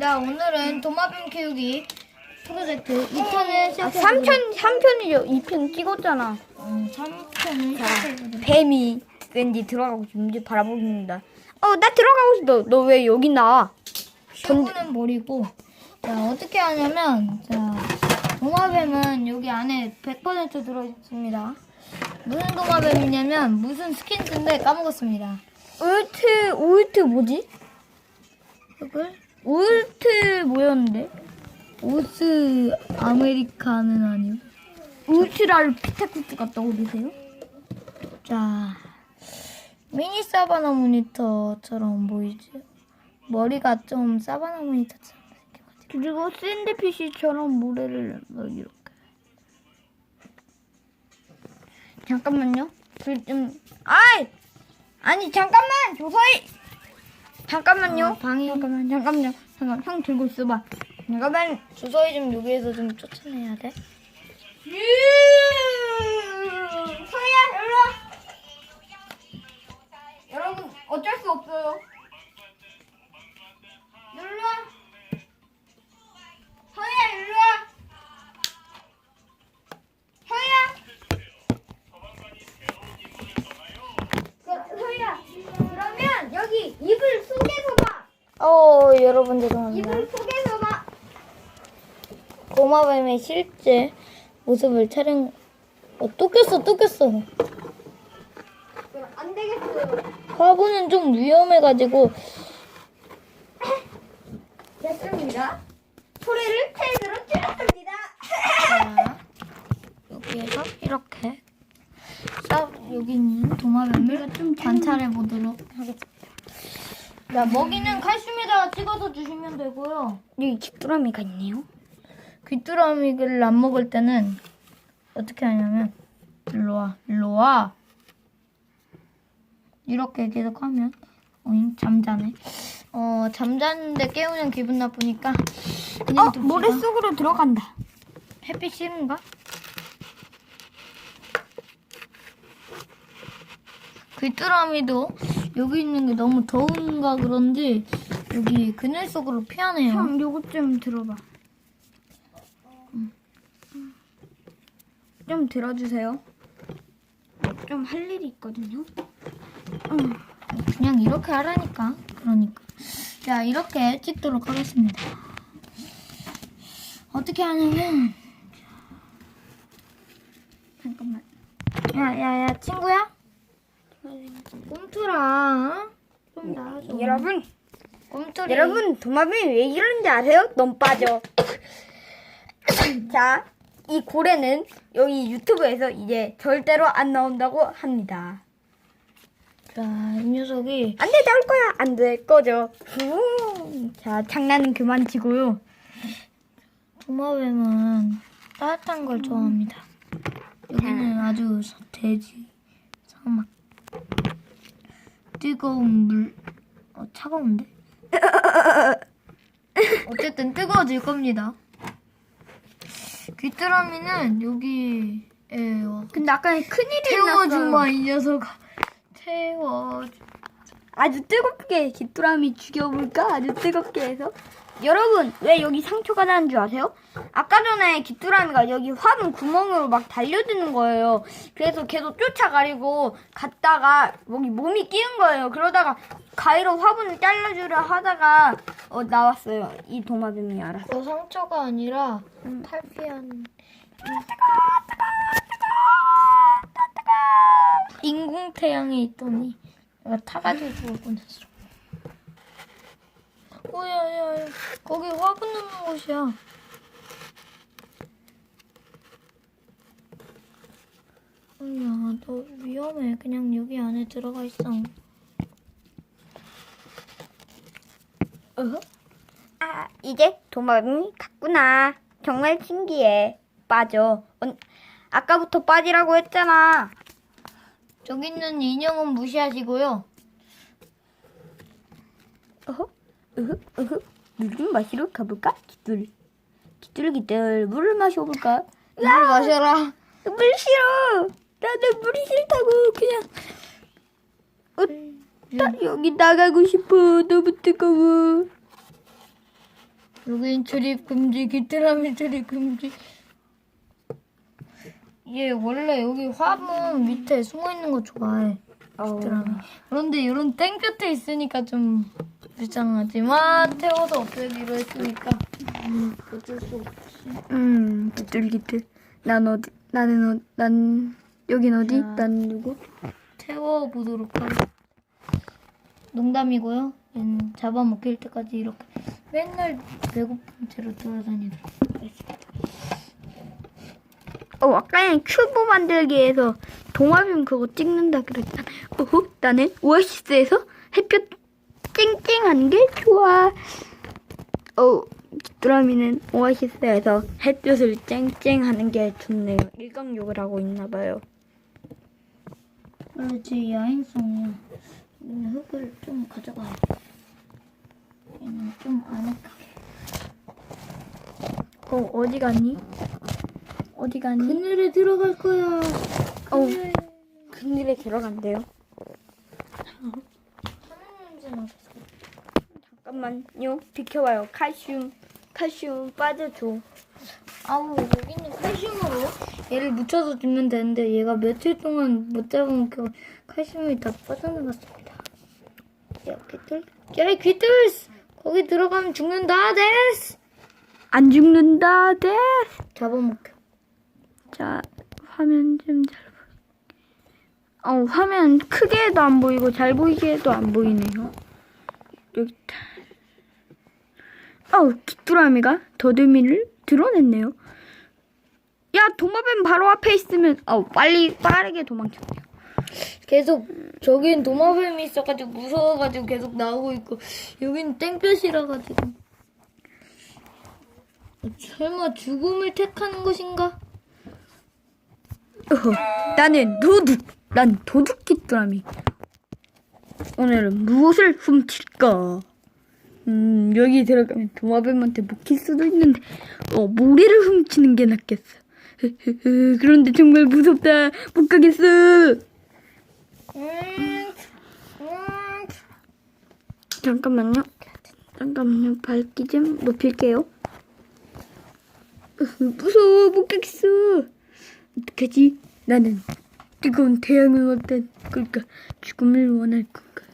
반갑습니다. 오늘은 도마뱀 키우기 프로젝트 2편을 아, 시작해 3편, 3편이죠. 2편 찍었잖아. 어, 3편을 시작해 뱀이 왠지 들어가고 싶은지 바라봅니다. 어, 나 들어가고 싶어. 너 왜 여기 나와? 쇼구는 버리고 자 어떻게 하냐면 자 도마뱀은 여기 안에 100% 들어있습니다. 무슨 도마뱀이냐면 무슨 스킨인데 까먹었습니다. 울트, 울트 뭐지? 이걸 울트 뭐였는데? 오스 아메리카는 아니고 울트라를 같다고 그러세요? 자 미니 사바나 모니터처럼 보이죠? 머리가 좀 사바나 모니터처럼 생겨가지고 그리고 샌드피쉬처럼 모래를 막 이렇게. 잠깐만요. 그좀 아이! 아니 잠깐만 조서희. 잠깐만요. 아, 방해. 잠깐만 잠깐만요. 잠깐 형 들고 있어봐. 잠깐만. 주서희 좀 여기에서 좀 쫓아내야 돼. 서희야 일로 와. 여러분 어쩔 수 없어요. 여러분 죄송합니다. 이불 속에서 봐. 고마뱀의 실제 모습을 촬영. 어, 또 꼈어, 또 꼈어. 안 되겠어요. 화분은 좀 위험해가지고 됐습니다. 소리를 테이프로 찔렀습니다. 자, 여기에서 이렇게 싹 여기 있는 도마뱀을 좀 관찰해 보도록 하겠습니다. 자, 먹이는 칼슘에다가 찍어서 주시면 되고요. 여기 귀뚜라미가 있네요. 귀뚜라미를 안 먹을 때는 어떻게 하냐면 일로 와, 일로 와. 이렇게 계속 하면 어잉 잠자네. 어 잠자는데 깨우면 기분 나쁘니까 그냥 어, 둡시다. 모래 속으로 들어간다. 햇빛 싫은가? 귀뚜라미도 여기 있는 게 너무 더운가 그런지 여기 그늘 속으로 피하네요. 형, 요거 좀 들어봐. 좀 들어주세요. 좀 할 일이 있거든요. 음. 그냥 이렇게 하라니까. 그러니까. 자, 이렇게 찍도록 하겠습니다. 어떻게 하냐면, 잠깐만. 야, 야, 야, 친구야? 꿈틀아. 좀 나와줘. 여러분, 꿈틀이. 여러분, 도마뱀이 왜 이러는지 아세요? 너무 빠져. 자, 이 고래는 여기 유튜브에서 이제 절대로 안 나온다고 합니다. 자, 이 녀석이 안 돼, 나올 거야. 안될 거죠. 후. 자, 장난은 그만 치고요. 도마뱀은 따뜻한 걸 좋아합니다. 여기는 아주 서- 돼지, 사막, 뜨거운 물, 어, 차가운데? 어쨌든 뜨거워질 겁니다. 귀뚜라미는 여기에 와. 근데 아까 큰일이 태워주마 났어. 이 녀석아. 태워. 아주 뜨겁게 귀뚜라미 죽여볼까? 아주 뜨겁게 해서. 여러분, 왜 여기 상처가 나는 줄 아세요? 아까 전에 귀뚜라미가 여기 화분 구멍으로 막 달려드는 거예요. 그래서 계속 쫓아가려고 갔다가 여기 몸이 끼운 거예요. 그러다가 가위로 화분을 잘라주려 하다가 어, 나왔어요. 이 도마뱀이 알아서. 그 상처가 아니라 탈피한 인공 태양에 있더니 내가 타가지고 뻔했 어. 오야야 야 거기 화분 넣는 곳이야. 아야 너 위험해. 그냥 여기 안에 들어가 있어. 어허? 아, 이제 도마뱀이 갔구나. 정말 신기해. 빠져. 언- 아까부터 빠지라고 했잖아. 저기 있는 인형은 무시하시고요. 어허? 어허? 어허? 물좀 마시러 가볼까? 기둘. 기둘 기둘. 물을 마셔볼까? 물 마셔라. 물 싫어. 나는 물이 싫다고. 그냥. 어, 나 여기 나가고 싶어. 너무 뜨거워. 여긴 출입 금지, 귀뚜라미 출입 금지. 얘 원래 여기 화분 밑에 숨어 있는 거 좋아해. 귀뚜라미. 그런데 이런 땡볕에 있으니까 좀 불쌍하지만 태워서 없애기로 했으니까 어쩔 수 없지. 음, 기틀기틀. 난 어디? 나는 어, 난 여긴 어디? 자. 난 누구? 태워보도록 하겠습니다. 농담이고요. 얘는 잡아먹힐 때까지 이렇게 맨날 배고픈 채로 돌아다니도록 하겠습니다. 어, 아까 큐브 만들기에서 동화뱀 그거 찍는다 그랬잖아. 어허, 나는 오아시스에서 햇볕 쨍쨍한 게 좋아. 어, 드라미는 오아시스에서 햇볕을 쨍쨍하는 게 좋네요. 일광욕을 하고 있나 봐요. 야행성이야. 얘는 흙을 좀 가져가야 돼. 얘는 좀 아늑하게. 어, 어디 갔니? 어디 갔니? 그늘에 들어갈 거야. 그늘. 그늘에 들어간대요. 하늘 냄새 나서. 잠깐만요. 비켜봐요. 칼슘, 칼슘 빠져줘. 아우 여기 있는 칼슘으로 얘를 묻혀서 주면 되는데 얘가 며칠 동안 못 잡으면 그 칼슘이 다 빠져나갔습니다. 야 귀들, 야 귀들스 거기 들어가면 죽는다 데스. 안 죽는다, 네. 잡아먹혀. 자, 화면 좀 잘 보이. 어, 화면 크게 해도 안 보이고 잘 보이게 해도 안 보이네요. 여기 있다. 어, 귀뚜라미가 더듬이를 드러냈네요. 야, 도마뱀 바로 앞에 있으면 어, 빨리 빠르게 도망쳤네요. 계속 저긴 도마뱀이 있어가지고 무서워가지고 계속 나오고 있고 여긴 땡볕이라 가지고. 설마 죽음을 택하는 것인가? 어허, 나는 도둑. 난 도둑 귀뚜라미. 오늘은 무엇을 훔칠까? 음, 여기 들어가면 도마뱀한테 먹힐 수도 있는데, 어, 모래를 훔치는 게 낫겠어. 그런데 정말 무섭다. 못 가겠어. 잠깐만요. 잠깐만요. 밝기 좀 높일게요. 무서워. 못 가겠어. 어떡하지? 나는 뜨거운 태양을 어떤 걸까? 죽음을 원할 건가?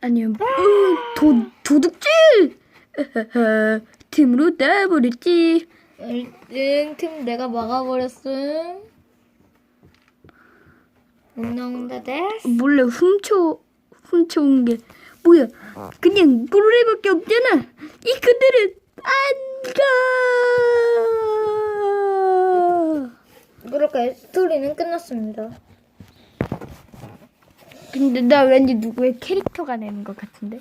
아니면 어, 도, 도둑질! 틈으로 따버렸지. 1등 틈 내가 막아버렸음. 못 나온다 데스. 몰래 훔쳐 훔쳐온 게 뭐야? 그냥 모래밖에 없잖아. 이 그들은 안 가. 그렇게 스토리는 끝났습니다. 근데 나 왠지 누구의 캐릭터가 되는 것 같은데.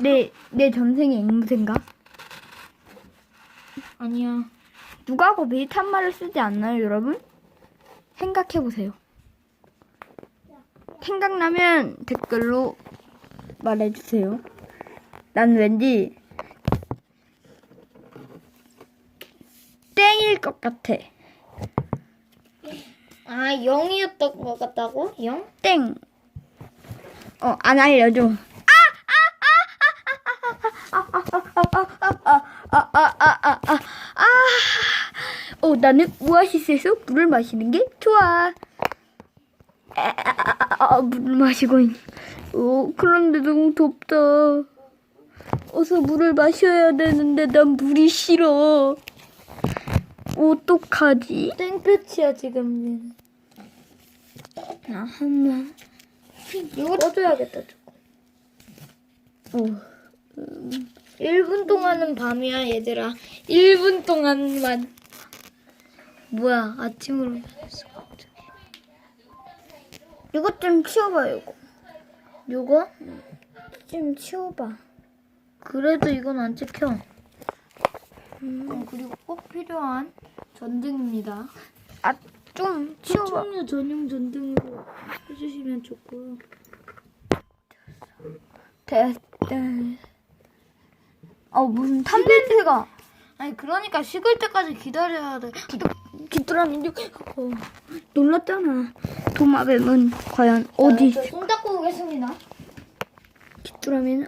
내, 내 전생의 앵무새인가? 아니야. 누가 고 비슷한 말을 쓰지 않나요, 여러분? 생각해보세요. 생각나면 댓글로 말해주세요. 난 왠지 땡일 것 같아. 아, 0이었던 것 같다고? 0? 땡. 어, 안 알려줘. 아! 어, 나는 오아시스에서 물을 마시는 게 좋아. 아, 아, 아, 물을 마시고 있. 어, 그런데 너무 덥다. 어서 물을 마셔야 되는데 난 물이 싫어. 어떡하지? 땡볕이야, 지금. 나 한번. 이거 꺼줘야겠다, 조금. 어. 1분 동안은 밤이야, 얘들아. 1분 동안만. 뭐야, 아침으로. 변했어, 갑자기. 이것 좀 치워봐, 이거. 요거? 좀 치워봐. 그래도 이건 안 찍혀. 음, 그리고 꼭 필요한 전등입니다. 아, 좀 치워봐. 시청료 전용 전등으로 해주시면 좋고요. 됐다. 어, 무슨 탐냄새가. 아니 그러니까 식을 때까지 기다려야 돼. 귀뚜라미, 어, 놀랐잖아. 도마뱀은 과연 어디? 손 닦고 오겠습니다. 귀뚜라미는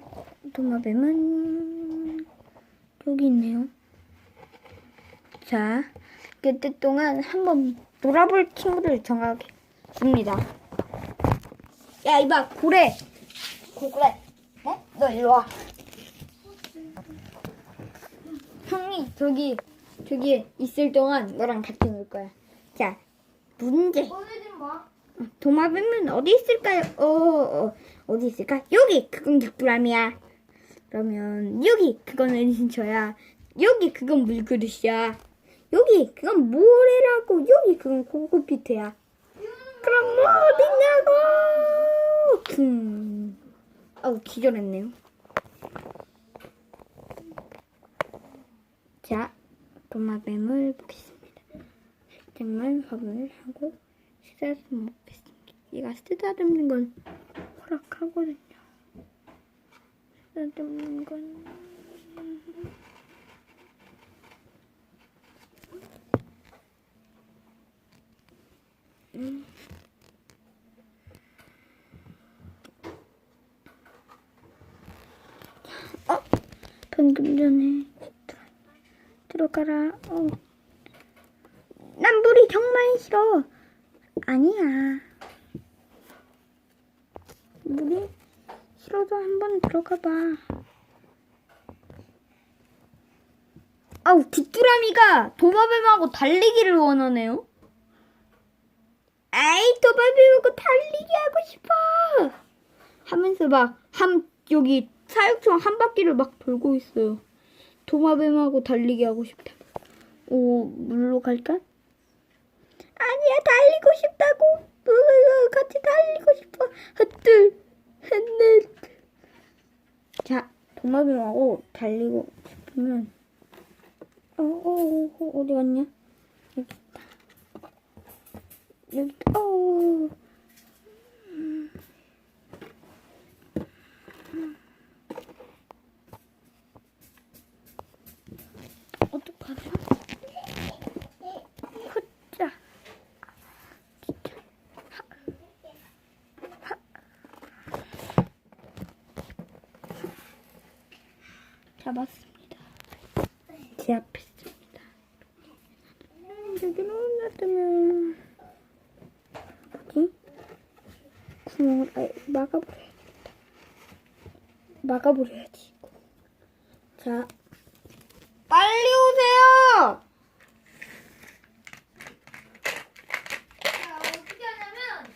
도마뱀은 여기 있네요. 자, 그때 동안 한번 놀아볼 친구를 정하겠습니다. 야, 이봐, 고래. 고래. 어? 너 일로 와. 형이 저기, 저기 있을 동안 너랑 같이 놀 거야. 자, 문제. 도마뱀은 어디 있을까요? 어, 어, 어디 있을까? 여기! 그건 깃두람이야. 그러면 여기! 그건 신초야. 여기! 그건 물그릇이야. 여기! 그건 모래라고. 여기! 그건 고구피트야. 그럼 뭐 어딨냐고! 쿵. 어우, 기절했네요. 자, 도마뱀을 보겠습니다. 잠깐만 확인을 하고 좀 먹겠습니다. 얘가 쓰다듬는 건 허락하거든요. 쓰다듬는 건 방금 전에 들어가라. 어. 난 물이 정말 싫어. 아니야. 물이 싫어도 한번 들어가 봐. 아우, 귀뚜라미가 도마뱀하고 달리기를 원하네요. 아이, 도마뱀하고 달리기 하고 싶어. 하면서 막, 한, 여기 사육청 한 바퀴를 막 돌고 있어요. 도마뱀하고 달리기 하고 싶다. 오, 물로 갈까? 아니야, 달리고 싶다고. 으, 같이 달리고 싶어. 핫둘, 핫넷. 자, 도마뱀하고 달리고 싶으면, 어, 어, 어, 어디 갔냐? 여기 있다. 여기. 어. 어떡하죠? 헛자. 잡았습니다. 제 앞에 있습니다. 여기는 놔두면 어디? 구멍을 아예 막아버려야겠다. 막아버려야지. 자, 빨리 오세요! 자, 어떻게 하냐면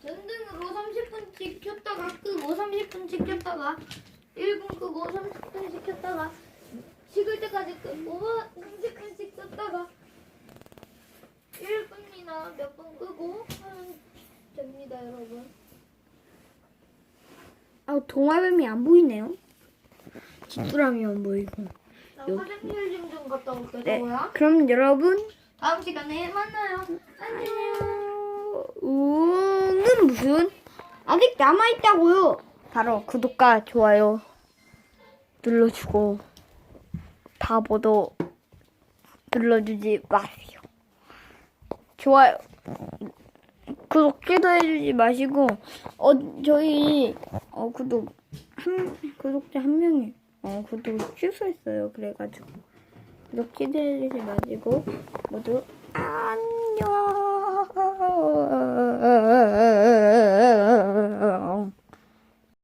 전등으로 30분 씩 켰다가 끄고 30분씩 켰다가 1분 끄고 30분씩 켰다가 식을 때까지 끄고 30분씩 켰다가 1분이나 몇 분 끄고 하면 됩니다, 여러분. 아, 동화뱀이 안 보이네요. 쥐뚜라미 안 보이고. 나 여기. 화장실 좀 좀 갔다 올게, 네. 저거야. 그럼 여러분, 다음 시간에 만나요. 안녕. 우는 무슨? 아직 남아있다고요. 바로 구독과 좋아요 눌러주고 바보도 눌러주지 마세요. 좋아요. 구독 취소해주지 마시고 어 저희 어 구독 한 구독자 한 명이 어 구독 취소했어요. 그래가지고 구독 취소해주지 마시고 모두 안녕.